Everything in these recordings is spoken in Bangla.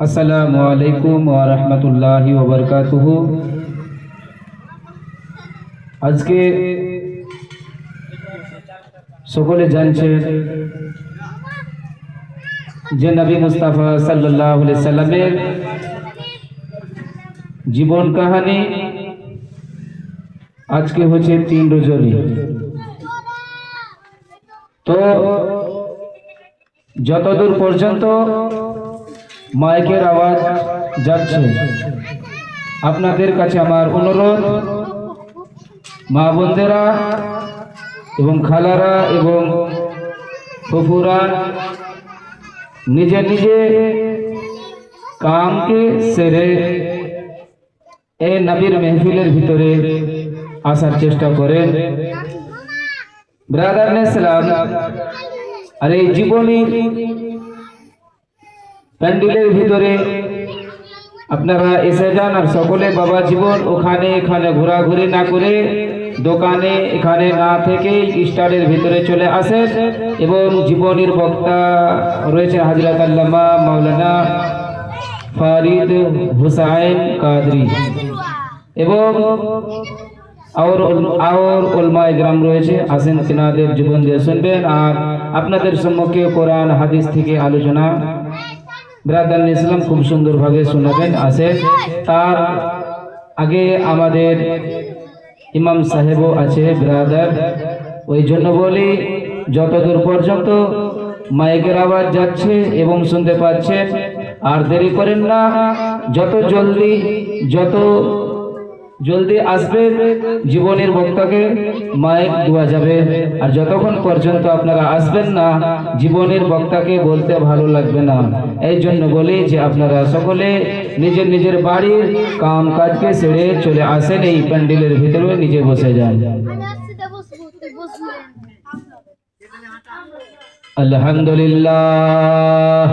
আসসালামু আলাইকুম ওয়া রাহমাতুল্লাহি ওয়া আজকে সকলে জানছেন যে নবী মুস্তাফা সাল্লাল্লাহু আলাইহি সাল্লামের জীবন কাহিনী আজকে হচ্ছে তিন রজনী। তো যতদূর পর্যন্ত মাইকের আওয়াজ যাচ্ছে, আপনাদের কাছে আমার অনুরোধ, মা বোনদেরা এবং খালারা এবং ফুফুরা, নিজে নিজে কামকে সেরে এই নবীর মেহফিলের ভিতরে আসার চেষ্টা করেন। ব্রাদার সালাম। আর এই জীবনী প্যান্ডেলের ভিতরে আপনারা এসে যান আর সকলে বাবা জীবন ওখানে এখানে ঘোরাঘুরি না করে দোকানে এখানে না থেকে স্টারের ভিতরে চলে আসেন এবং জীবনীর বক্তা রয়েছে হাজরত আল্লামা মাওলানা ফারিদ হুসাইন কাদরি। এবং আর আর ওলমায় গ্রাম রয়েছে আসেন তিনাদের জীবন দিয়ে শুনবেন, আর আপনাদের সম্মুখে কোরআন, হাদিস থেকে আলোচনা। ব্রাদার ইসলাম খুব সুন্দরভাবে শোনাবেন আসেন তার আগে আমাদের ইমাম সাহেবও আছে, ব্রাদার। ওই জন্য বলি, যতদূর পর্যন্ত মাইকের আওয়াজ যাচ্ছে এবং শুনতে পাচ্ছেন, আর দেরি করেন না, যত জলদি, যত জলদি আসবে জীবনের বক্তাকে মাইক দেওয়া যাবে। আর যতক্ষণ পর্যন্ত আপনারা আসবেন না, জীবনের বক্তাকে বলতে ভালো লাগবে না। এই জন্য বলি যে আপনারা সকলে নিজের নিজের বাড়ির কাম কাজকে ছেড়ে চলে আসেন, এই প্যান্ডেলের ভিতরে নিজে বসে যান। আলহামদুলিল্লাহ।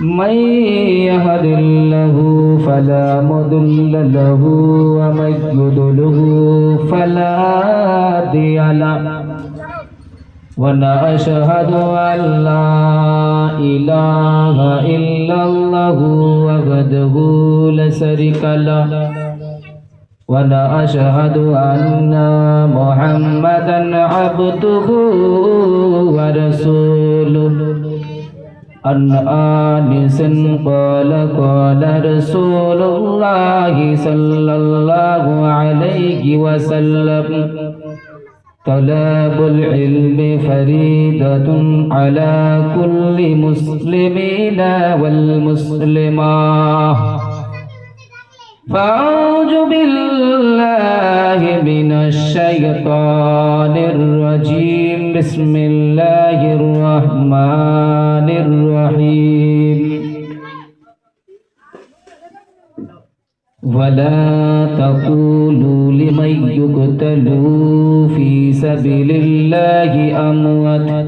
من يهد الله فلا مضل له ومن يضلله فلا هادي له ونشهد أن لا إله إلا الله وحده لا شريك له ونشهد أن محمدا عبده عن آنس قال قال رسول الله صلى الله عليه وسلم طلب العلم فريدة على كل مسلمين والمسلمات. فأعوذ بالله من الشيطان الرجيم. بسم الله الرحمن الرحيم. ولا تقولوا لمن يقتل في سبيل الله أموات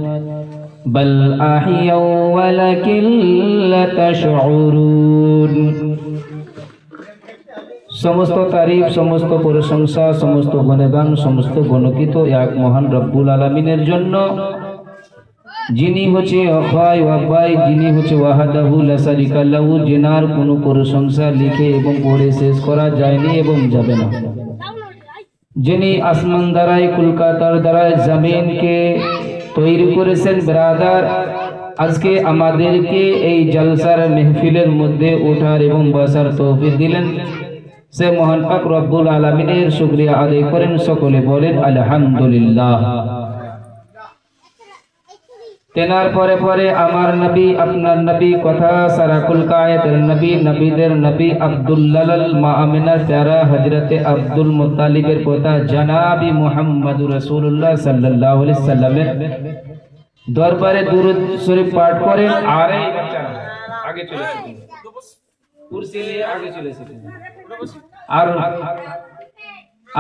بل أحيوا ولكن لا تشعرون সমস্ত তারিফ সমস্ত প্রশংসা সমস্ত গুণগান সমস্ত গণকিত এক মহান রব্বুল আলমিনের জন্য যিনি হচ্ছে অক্ষয় ওয়াবাই যিনি হচ্ছে ওয়াহাদাহু লাসারিকাল্লাহু জেনার কোনো প্রশংসা লিখে এবং পড়ে শেষ করা যায়নি এবং যাবে না। যিনি আসমান দ্বারাই, কলকাতার দ্বারাই জমিনকে তৈরি করেছেন, ব্রাদার, আজকে আমাদেরকে এই জলসার মেহফিলের মধ্যে ওঠার এবং বসার তৌফিক দিলেন। সে মহান পাক রব্বুল আলমিনের শুক্রিয়া আদায় করেন। সকলে বলেন, আলহামদুলিল্লাহ। তেনার পরে পরে আমার নবী, আপনার নবী, কথা সারাকুল কায়েতের নবী, নবীদের নবী আব্দুল্লাল মা আমিনার প্যারা হজরতে আব্দুল মুতালিবের পোতা জানাবি মুহাম্মদুর রাসূলুল্লাহ সাল্লাল্লাহু আলাইহি সাল্লামের দরবারে দুরূদ শরীফ পাঠ করেন, আর আগে চলে আগে চলে আর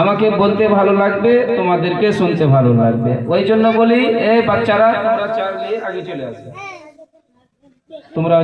আমাকে বলতে ভালো লাগবে, তোমাদেরকে শুনতে ভালো লাগবে। ওই জন্য বলি, এই বাচ্চারা, তোমরা চলে আসবে তোমরা